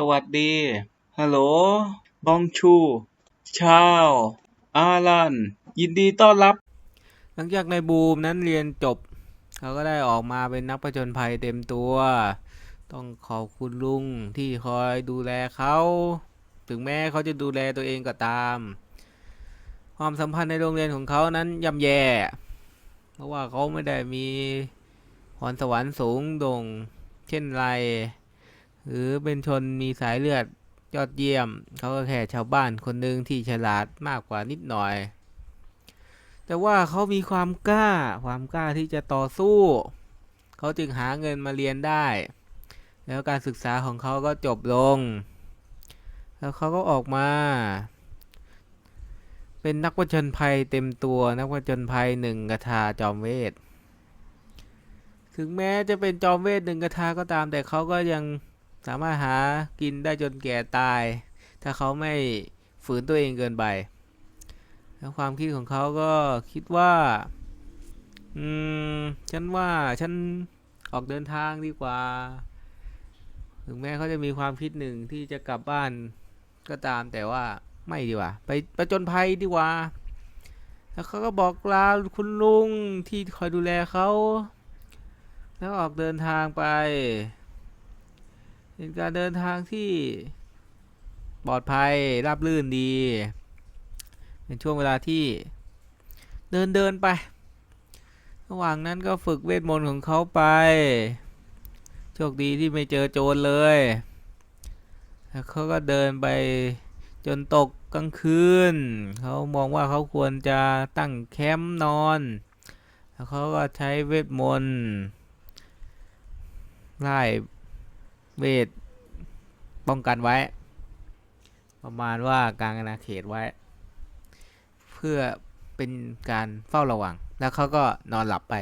สวัสดี ฮัลโหล บองชู ชาว อารัน ยินดีต้อนรับ หลังจากในบูมนั้นเรียนจบ เขาก็ได้ออกมาเป็นนักผจญภัยเต็มตัว ต้องขอบคุณลุงที่คอยดูแลเขา ถึงแม้เขาจะดูแลตัวเองก็ตาม ความสัมพันธ์ในโรงเรียนของเขานั้นย่ำแย่ เพราะว่าเขาไม่ได้มีพรสวรรค์สูงโด่ง เช่นไร หรือเป็นชนมีสายเลือดยอดเยี่ยม เขาก็แค่ชาวบ้านคนหนึ่งที่ฉลาดมากกว่านิดหน่อย แต่ว่าเขามีความกล้า ความกล้าที่จะต่อสู้ เขาจึงหาเงินมาเรียนได้ แล้วการศึกษาของเขาก็จบลง แล้วเขาก็ออกมา เป็นนักผจญภัยเต็มตัวนักผจญภัยหนึ่งกระทาจอมเวทถึงแม้จะเป็นจอมเวทหนึ่งกระทาก็ตาม แต่เขาก็ยัง สามารถหากินได้จนแก่ตาย ถ้าเขาไม่ฝืนตัวเองเกินไปแล้วความคิดของเขาก็คิดว่า อืม ฉันว่าฉันออกเดินทางดีกว่า ถึงแม้เขาจะมีความคิดหนึ่งที่จะกลับบ้านก็ตามแต่ว่าไม่ดีกว่า ไปไปจนภัยดีกว่า แล้วเขาก็บอกลาคุณลุงที่คอยดูแลเขา แล้วออกเดินทางไป เป็นการเดินทางที่ปลอดภัยราบรื่นดี เป็นช่วงเวลาที่เดินเดินไประหว่างนั้นก็ฝึกเวทมนต์ของเขาไป โชคดีที่ไม่เจอโจรเลย แล้วเขาก็เดินไปจนตกกลางคืน เขามองว่าเขาควรจะตั้งแคมป์นอน แล้วเขาก็ใช้เวทมนต์ไล่ เวทป้องกันไว้ ประมาณว่ากลางอาณาเขตไว้ เพื่อเป็นการเฝ้าระวัง แล้วเขาก็นอนหลับไป